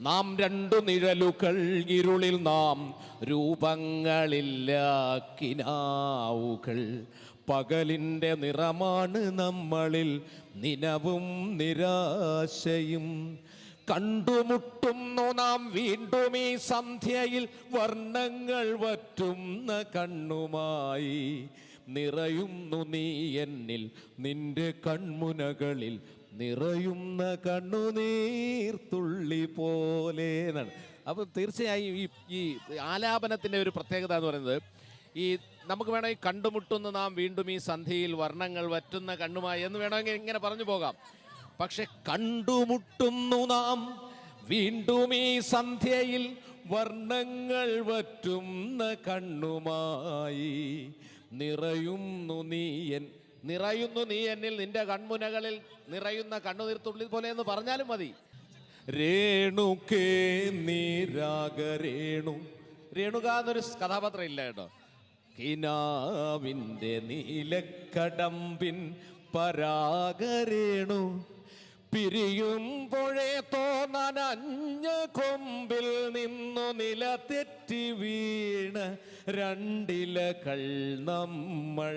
നാം രണ്ടു നിഴലുകൾ ഇരുളിൽ നാം രൂപങ്ങളില്ലാക്കിനാവുകൾ. പകലിന്റെ നിറമാണ് നമ്മളിൽ നിനവും നിരാശയും. കണ്ടുമുട്ടുന്നു നാം വീണ്ടും ഈ സന്ധ്യയിൽ വർണങ്ങൾ വറ്റുന്ന കണ്ണുമായി. നിറയുന്നു നീ എന്നിൽ നിന്റെ കൺമുനകളിൽ നിറയുന്ന കണ്ണുനീർത്തുള്ളി പോലെ എന്നാണ് അപ്പോൾ തീർച്ചയായും ഈ ഈ ആലാപനത്തിന്റെ ഒരു പ്രത്യേകത എന്ന് പറയുന്നത് ഈ നമുക്ക് വേണമെങ്കിൽ കണ്ടുമുട്ടുന്ന നാം വീണ്ടും ഈ സന്ധിയിൽ വർണങ്ങൾ വറ്റുന്ന കണ്ണുമായി എന്ന് വേണമെങ്കിൽ ഇങ്ങനെ പറഞ്ഞു പോകാം. പക്ഷെ കണ്ടുമുട്ടുന്നു നാം വീണ്ടും ഈ സന്ധ്യയിൽ വർണങ്ങൾ വറ്റുന്ന കണ്ണുമായി നിറയുന്നു നീ എൻ നിറയുന്നു നീ എന്നിൽ നിന്റെ കൺമുനകളിൽ നിറയുന്ന കണ്ണുനീർത്തുള്ളിൽ പോലെ എന്ന് പറഞ്ഞാലും മതി. രേണുക്കേ നീരാഗരേണു രേണുക എന്നൊരു കഥാപാത്രം ഇല്ല കേട്ടോ. കിനാവിന്റെ നീലക്കടമ്പിൻ പരാഗരേണു പിരിയുമ്പോഴേ തോന്നനഞ്ഞ കൊമ്പിൽ നിന്നു നില തെറ്റി വീണ് രണ്ടിലകൾ നമ്മൾ.